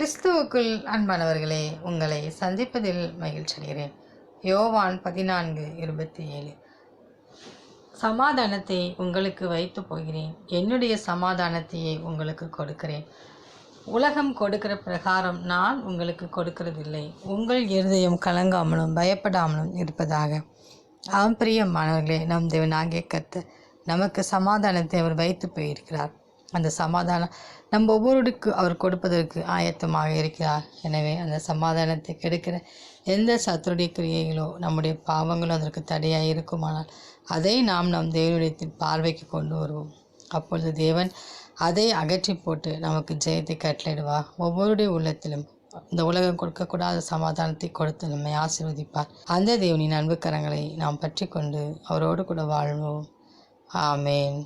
கிறிஸ்துவுக்குள் அன்பானவர்களே உங்களை சந்திப்பதில் மகிழ்ச்சி அடைகிறேன். யோவான் பதினான்கு இருபத்தி ஏழு. சமாதானத்தை உங்களுக்கு வைத்து போகிறேன். என்னுடைய சமாதானத்தையே உங்களுக்கு கொடுக்கிறேன். உலகம் கொடுக்கிற பிரகாரம் நான் உங்களுக்கு கொடுக்கிறதில்லை. உங்கள் இருதயம் கலங்காமலும் பயப்படாமலும் இருப்பதாக. ஆம் பிரியமானவர்களே நம் தேவனாகிய கர்த்தர் நமக்கு சமாதானத்தை அவர் வைத்து போயிருக்கிறார். அந்த சமாதானம். நம் ஒவ்வொருவருக்கு அவர் கொடுப்பதற்கு ஆயத்தமாக இருக்கிறார். எனவே அந்த சமாதானத்தை கெடுக்கிற எந்த சத்துருடைய கிரியைகளோ நம்முடைய பாவங்களோ அதற்கு தடையாக இருக்குமானால் அதை நாம் நம் தேவனுடைய பார்வைக்கு கொண்டு வருவோம். அப்பொழுது தேவன் அதை அகற்றி போட்டு நமக்கு ஜெயத்தை கட்டளையிடுவார் ஒவ்வொருடைய உள்ளத்திலும் இந்த உலகம் கொடுக்கக்கூடாத சமாதானத்தை கொடுத்து நம்மை ஆசீர்வதிப்பார். அந்த தேவனின் அன்பு கரங்களை நாம் பற்றி கொண்டு அவரோடு கூட வாழ்வோம். ஆமேன்.